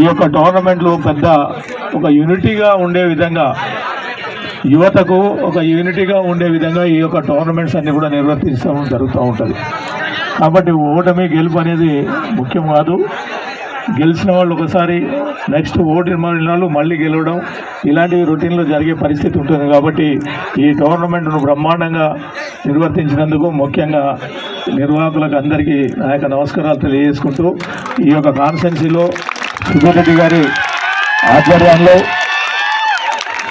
ఈ యొక్క టోర్నమెంట్లు పెద్ద ఒక యూనిటీగా ఉండే విధంగా యువతకు ఒక యూనిటీగా ఉండే విధంగా ఈ యొక్క టోర్నమెంట్స్ అన్ని కూడా నిర్వర్తించడం జరుగుతూ ఉంటుంది. కాబట్టి ఓటమి గెలుపు అనేది ముఖ్యం కాదు. గెలిచిన వాళ్ళు ఒకసారి నెక్స్ట్ ఓటు వాళ్ళు మళ్ళీ గెలవడం ఇలాంటివి రొటీన్లో జరిగే పరిస్థితి ఉంటుంది కాబట్టి ఈ టోర్నమెంట్ను బ్రహ్మాండంగా నిర్వర్తించినందుకు ముఖ్యంగా నిర్వాహకులకు అందరికీ నా యొక్క నమస్కారాలు తెలియజేసుకుంటూ ఈ యొక్క కాన్సెన్సీలో సుబ్బారెడ్డి గారి ఆధ్వర్యంలో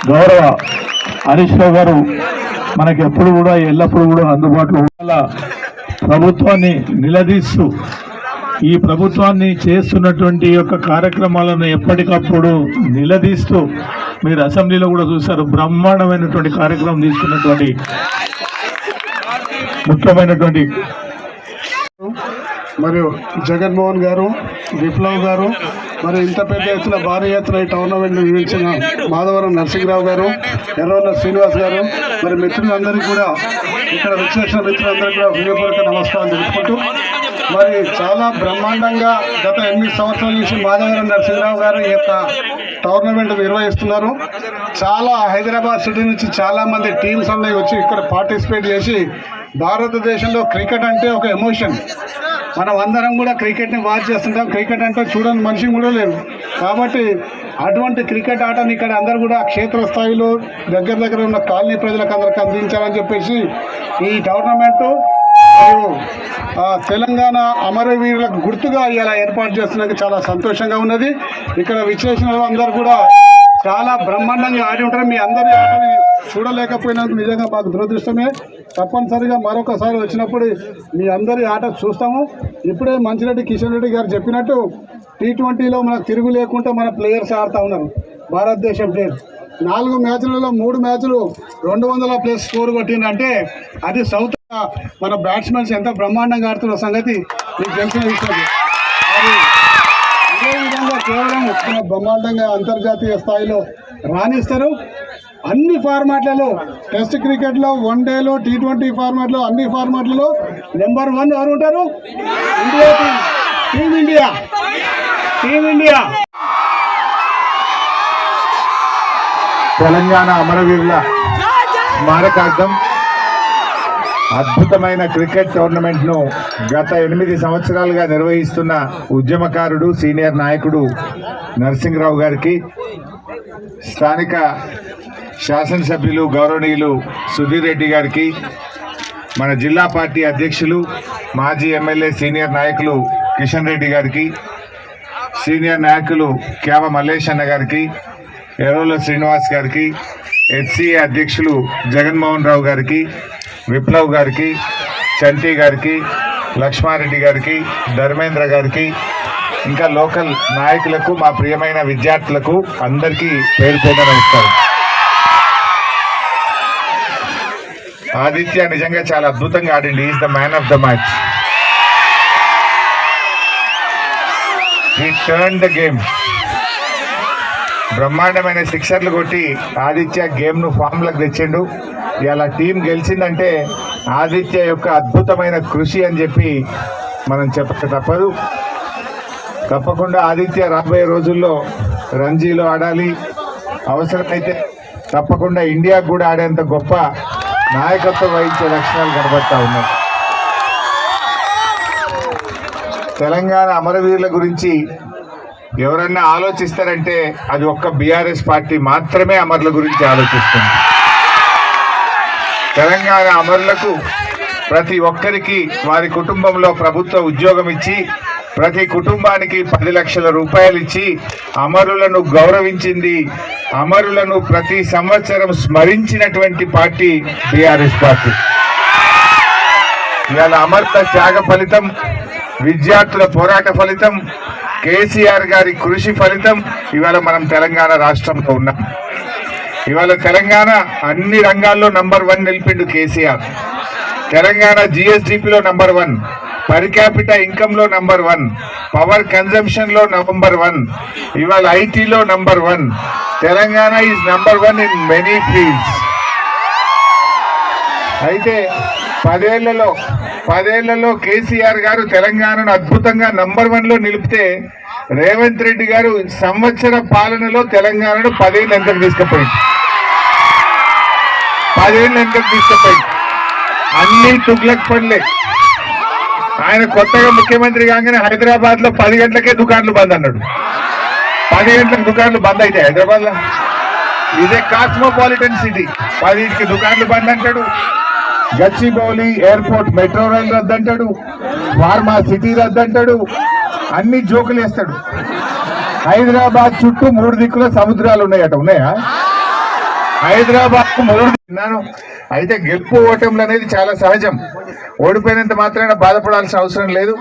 గౌరవ హరీష్ రావు గారు మనకి ఎప్పుడు కూడా ఎల్లప్పుడూ కూడా అందుబాటులో ఉండాల? ప్రభుత్వాన్ని నిలదీస్తూ ఈ ప్రభుత్వాన్ని చేస్తున్నటువంటి యొక్క కార్యక్రమాలను ఎప్పటికప్పుడు నిలదీస్తూ మీరు అసెంబ్లీలో కూడా చూశారు బ్రహ్మాండమైనటువంటి కార్యక్రమం తీసుకున్నటువంటి ముఖ్యమైనటువంటి మరియు జగన్మోహన్ గారు విప్లవ్ గారు మరి ఇంత పెద్ద ఎత్తున భారీ ఎత్తున ఈ టోర్నమెంట్ నిర్వహించిన మాధవరం నరసింహరావు గారు ఎర్రవల్ల శ్రీనివాస్ గారు మరి మిత్రులందరికీ కూడా ఇక్కడ విచ్చేసిన మిత్రులందరికీ కూడా హృదయపూర్వక నమస్కారం తెలుసుకుంటూ మరి చాలా బ్రహ్మాండంగా గత ఎనిమిది సంవత్సరాల నుంచి మాధవరం నరసింహరావు గారు ఈ యొక్క టోర్నమెంట్ నిర్వహిస్తున్నారు. చాలా హైదరాబాద్ సిటీ నుంచి చాలా మంది టీమ్స్ అనేవి వచ్చి ఇక్కడ పార్టిసిపేట్ చేసి భారతదేశంలో క్రికెట్ అంటే ఒక ఎమోషన్. మనం అందరం కూడా క్రికెట్ని వాచ్ చేస్తుంటాం. క్రికెట్ అంటే చూడని మనిషి కూడా లేరు కాబట్టి అటువంటి క్రికెట్ ఆటని ఇక్కడ అందరూ కూడా క్షేత్రస్థాయిలో దగ్గర దగ్గర ఉన్న కాలనీ ప్రజలకు అందరికి అందించాలని చెప్పేసి ఈ టోర్నమెంటు మరియు తెలంగాణ అమరవీరులకు గుర్తుగా ఇలా ఏర్పాటు చేస్తున్నందుకు చాలా సంతోషంగా ఉన్నది. ఇక్కడ విశ్లేషణ అందరూ కూడా చాలా బ్రహ్మాండంగా ఆడి ఉంటారు. మీ అందరి ఆటని చూడలేకపోయినందుకు నిజంగా మాకు దురదృష్టమే. తప్పనిసరిగా మరొకసారి వచ్చినప్పుడు మీ అందరి ఆట చూస్తాము. ఇప్పుడే మంచిరెడ్డి కిషన్ రెడ్డి గారు చెప్పినట్టు టీ ట్వంటీలో మనకు తిరుగు లేకుండా మన ప్లేయర్స్ ఆడుతూ ఉన్నారు. భారతదేశం ప్లేయర్స్. నాలుగు మ్యాచ్లలో మూడు మ్యాచ్లు రెండు వందల ప్లస్ స్కోర్ కొట్టిందంటే అది సౌత్ మన బ్యాట్స్మెన్స్ ఎంత బ్రహ్మాండంగా ఆడుతున్న సంగతి మీకు తెలిసిన విషయం మరి విధంగా కేవలం బ్రహ్మాండంగా అంతర్జాతీయ స్థాయిలో రాణిస్తారు. అన్ని ఫార్మాట్లలో టెస్ట్ క్రికెట్లో వన్ డేలో టీ ట్వంటీ ఫార్మాట్లో అన్ని ఫార్మాట్లలో నెంబర్ వన్ ఎవరు ఉంటారు? India team India. Team India. Telangana అమరవీరుల స్మారకార్థం అద్భుతమైన క్రికెట్ టోర్నమెంట్ను గత ఎనిమిది సంవత్సరాలుగా నిర్వహిస్తున్న ఉద్యమకారుడు సీనియర్ నాయకుడు నరసింహరావు గారికి స్థానిక శాసనసభ్యులు గౌరవనీయులు సుధీర్ రెడ్డి గారికి మన జిల్లా పార్టీ అధ్యక్షులు మాజీ ఎమ్మెల్యే సీనియర్ నాయకులు కిషన్ రెడ్డి గారికి సీనియర్ నాయకులు క్యావ మల్లేష్ అన్న గారికి ఎర్రోల శ్రీనివాస్ గారికి హెచ్సిఏ అధ్యక్షులు జగన్మోహన్ రావు గారికి విప్లవ్ గారికి చంటి గారికి లక్ష్మారెడ్డి గారికి ధర్మేంద్ర గారికి ఇంకా లోకల్ నాయకులకు మా ప్రియమైన విద్యార్థులకు అందరికీ పేరు పేరు నమస్కారం. ఆదిత్య నిజంగా చాలా అద్భుతంగా ఆడింది. Is the man of the match he turn the game బ్రహ్మాండమైన సిక్సర్లు కొట్టి ఆదిత్య గేమ్ను ఫామ్లకు తెచ్చిండు. ఇలా టీం గెలిచిందంటే ఆదిత్య యొక్క అద్భుతమైన కృషి అని చెప్పి మనం చెప్పక తప్పదు. తప్పకుండా ఆదిత్య రాబోయే రోజుల్లో రంజీలో ఆడాలి. అవసరమైతే తప్పకుండా ఇండియాకు కూడా ఆడేంత గొప్ప నాయకత్వం వహించే లక్షణాలు కనబడతా ఉన్నాయి. తెలంగాణ అమరవీరుల గురించి ఎవరన్నా ఆలోచిస్తారంటే అది ఒక్క బీఆర్ఎస్ పార్టీ మాత్రమే అమరుల గురించి ఆలోచిస్తుంది. తెలంగాణ అమరులకు ప్రతి ఒక్కరికి వారి కుటుంబంలో ప్రభుత్వ ఉద్యోగం ఇచ్చి ప్రతి కుటుంబానికి పది లక్షల రూపాయలు ఇచ్చి అమరులను గౌరవించింది అమరులను ప్రతి సంవత్సరం స్మరించినటువంటి పార్టీ బీఆర్ఎస్ పార్టీ. ఇవాళ అమర్త త్యాగ ఫలితం విద్యార్థుల పోరాట ఫలితం కేసీఆర్ గారి కృషి ఫలితం ఇవాళ మనం తెలంగాణ రాష్ట్రంలో ఉన్నాం. ఇవాళ తెలంగాణ అన్ని రంగాల్లో నంబర్ వన్ నిలిపిండు కేసీఆర్. తెలంగాణ జిఎస్డిపిలో నంబర్ వన్ పర్ క్యాపిటల్ ఇన్కంలో నంబర్ వన్ పవర్ కన్జంప్షన్లో నంబర్ వన్ ఇవాళ ఐటీలో number one Telangana is number one in many fields. అయితే పదేళ్ళలో పదేళ్ళలో కేసీఆర్ గారు తెలంగాణను అద్భుతంగా నంబర్ వన్లో నిలిపితే రేవంత్ రెడ్డి గారు సంవత్సర పాలనలో తెలంగాణను పదేళ్ళు ఎంతకు తీసుకుపోయింది పదేళ్ళు ఎంతకు తీసుకుపోయింది అన్ని తుగ్లక్ పనులే. ఆయన కొత్తగా ముఖ్యమంత్రి కాగానే హైదరాబాద్లో పది గంటలకే దుకాణాలు బంద్ అన్నాడు. పది గంటలకు దుకాణాలు బంద్ అయితే హైదరాబాద్లో ఇదే కాస్మోపాలిటన్ సిటీ పదింటికి దుకాణాలు బంద్ అంటాడు. గచ్చిబౌలి ఎయిర్పోర్ట్ మెట్రో రైల్ రద్దంటాడు ఫార్మా సిటీ రద్దంటాడు అన్ని జోకులు వేస్తాడు. హైదరాబాద్ చుట్టూ మూడు దిక్కుల సముద్రాలు ఉన్నాయట ఉన్నాయా? హైదరాబాద్ మూడు విన్నాను. అయితే గెలుపు ఓటములు అనేది చాలా సహజం. ఓడిపోయినంత మాత్రాన బాధపడాల్సిన అవసరం లేదు.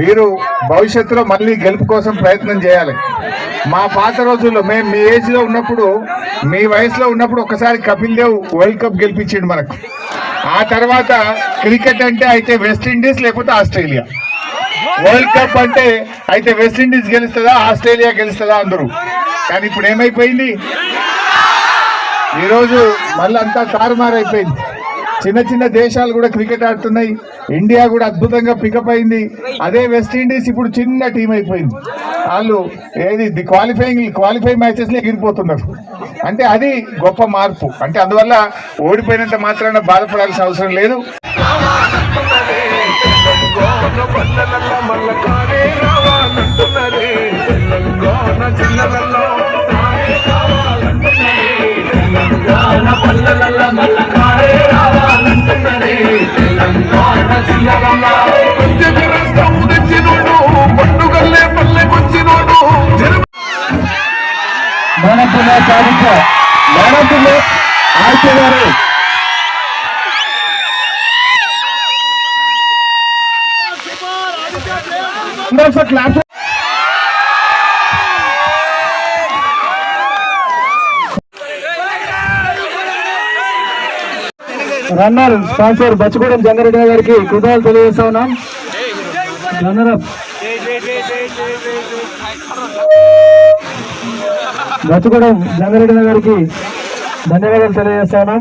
మీరు భవిష్యత్తులో మళ్ళీ గెలుపు కోసం ప్రయత్నం చేయాలి. మా పాత రోజుల్లో మేము మీ ఏజ్లో ఉన్నప్పుడు మీ వయసులో ఉన్నప్పుడు ఒకసారి కపిల్ దేవ్ వరల్డ్ కప్ గెలిపించిండు మనకు. ఆ తర్వాత క్రికెట్ అంటే అయితే వెస్టిండీస్ లేకపోతే ఆస్ట్రేలియా. వరల్డ్ కప్ అంటే అయితే వెస్టిండీస్ గెలుస్తుందా ఆస్ట్రేలియా గెలుస్తుందా అందరూ? కానీ ఇప్పుడు ఏమైపోయింది? ఈరోజు మళ్ళీ అంతా తారుమారైపోయింది. చిన్న చిన్న దేశాలు కూడా క్రికెట్ ఆడుతున్నాయి. ఇండియా కూడా అద్భుతంగా పికప్ అయింది. అదే వెస్టిండీస్ ఇప్పుడు చిన్న టీం అయిపోయింది. వాళ్ళు ఏది ది క్వాలిఫైయింగ్ క్వాలిఫై మ్యాచెస్ గిరిపోతున్నారు ఎగిరిపోతున్నారు. అంటే అది గొప్ప మార్పు. అంటే అందువల్ల ఓడిపోయినంత మాత్రాన బాధపడాల్సిన అవసరం లేదు. మేనపుల్ల సాధించ మేనపుల్ల ఆర్కే గారు. అందరూ రన్నర్ స్పాన్సర్ బచ్చగూడెం జంగారెడ్డి గారికి కృతజ్ఞతలు తెలియజేస్తా ఉన్నాం. Runner up. బతుకడం జంగారెడ్డి గారికి ధన్యవాదాలు తెలియజేస్తాను